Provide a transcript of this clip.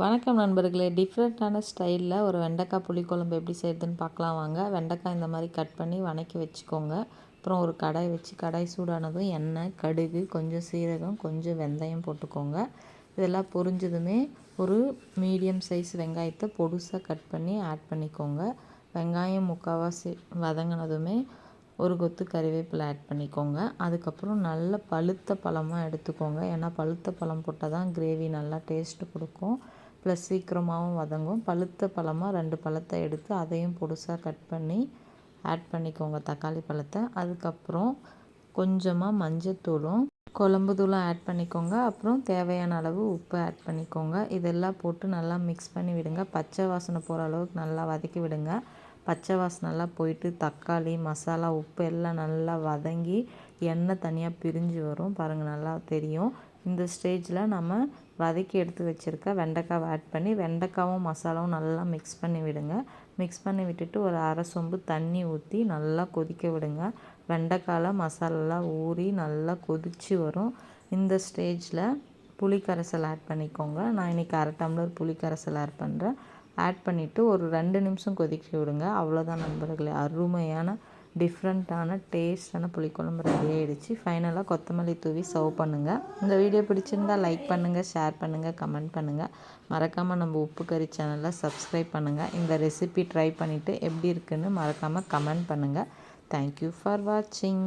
வணக்கம் நண்பர்களே. டிஃப்ரெண்ட்டான ஸ்டைலில் ஒரு வெண்டைக்காய் புளிக்குழம்பு எப்படி செய்யுதுன்னு பார்க்கலாம் வாங்க. வெண்டைக்காய் இந்த மாதிரி கட் பண்ணி வணக்கி வச்சுக்கோங்க. அப்புறம் ஒரு கடாய் வச்சு கடாய் சூடானதும் எண்ணெய் கடுகு கொஞ்சம் சீரகம் கொஞ்சம் வெந்தயம் போட்டுக்கோங்க. இதெல்லாம் பொரிஞ்சதுமே ஒரு மீடியம் சைஸ் வெங்காயத்தை பொடுசாக கட் பண்ணி ஆட் பண்ணிக்கோங்க. வெங்காயம் முக்கால்வாசி வதங்கினதுமே ஒரு கொத்து கறிவேப்பிலை ஆட் பண்ணிக்கோங்க. அதுக்கப்புறம் நல்ல பழுத்த பழமாக எடுத்துக்கோங்க. ஏன்னா பழுத்த பழம் போட்டால் தான் கிரேவி நல்லா டேஸ்ட்டு கொடுக்கும். ப்ளஸ் சீக்கிரமாகவும் வதங்கும். பழுத்த பழமாக ரெண்டு பழத்தை எடுத்து அதையும் பொடுசாக கட் பண்ணி ஆட் பண்ணிக்கோங்க தக்காளி பழத்தை. அதுக்கப்புறம் கொஞ்சமாக மஞ்சத்தூளும் குழம்பு தூளும் ஆட் பண்ணிக்கோங்க. அப்புறம் தேவையான அளவு உப்பு ஆட் பண்ணிக்கோங்க. இதெல்லாம் போட்டு நல்லா மிக்ஸ் பண்ணி விடுங்க. பச்சை வாசனை போகிற அளவுக்கு நல்லா வதக்கி விடுங்க. பச்சை வாசனைலாம் போயிட்டு தக்காளி மசாலா உப்பு எல்லாம் நல்லா வதங்கி எண்ணெய் தனியாக பிரிஞ்சு வரும். பாருங்கள் நல்லா தெரியும். இந்த ஸ்டேஜில் நம்ம வதக்கி எடுத்து வச்சுருக்க வெண்டைக்காவை ஆட் பண்ணி வெண்டைக்காவும் மசாலாவும் நல்லா மிக்ஸ் பண்ணி விடுங்க. மிக்ஸ் பண்ணி விட்டுட்டு ஒரு அரை சொம்பு தண்ணி ஊற்றி நல்லா கொதிக்க விடுங்க. வெண்டைக்காயில் மசாலாலாம் ஊறி நல்லா கொதித்து வரும். இந்த ஸ்டேஜில் புளிக்கரைசல் ஆட் பண்ணிக்கோங்க. நான் இன்றைக்கி அரை டம்ளர் புளிக்கரைசல் ஆட் பண்ணுறேன் ஆட் பண்ணிவிட்டு ஒரு ரெண்டு நிமிஷம் கொதிக்க விடுங்க. அவ்வளோதான் நண்பர்களே. அருமையான டிஃப்ரெண்ட்டான டேஸ்டான புளிக்குழம்பு ரெடி ஆகிடுச்சு ஃபைனலாக கொத்தமல்லி தூவி சர்வ் பண்ணுங்கள் இந்த வீடியோ பிடிச்சிருந்தால் லைக் பண்ணுங்கள் ஷேர் பண்ணுங்கள் கமெண்ட் பண்ணுங்கள் மறக்காமல் நம்ம உப்பு கறி சேனலை சப்ஸ்கிரைப் பண்ணுங்கள் இந்த ரெசிபி ட்ரை பண்ணிவிட்டு எப்படி இருக்குன்னு மறக்காமல் கமெண்ட் பண்ணுங்கள் தேங்க்யூ ஃபார் வாட்சிங்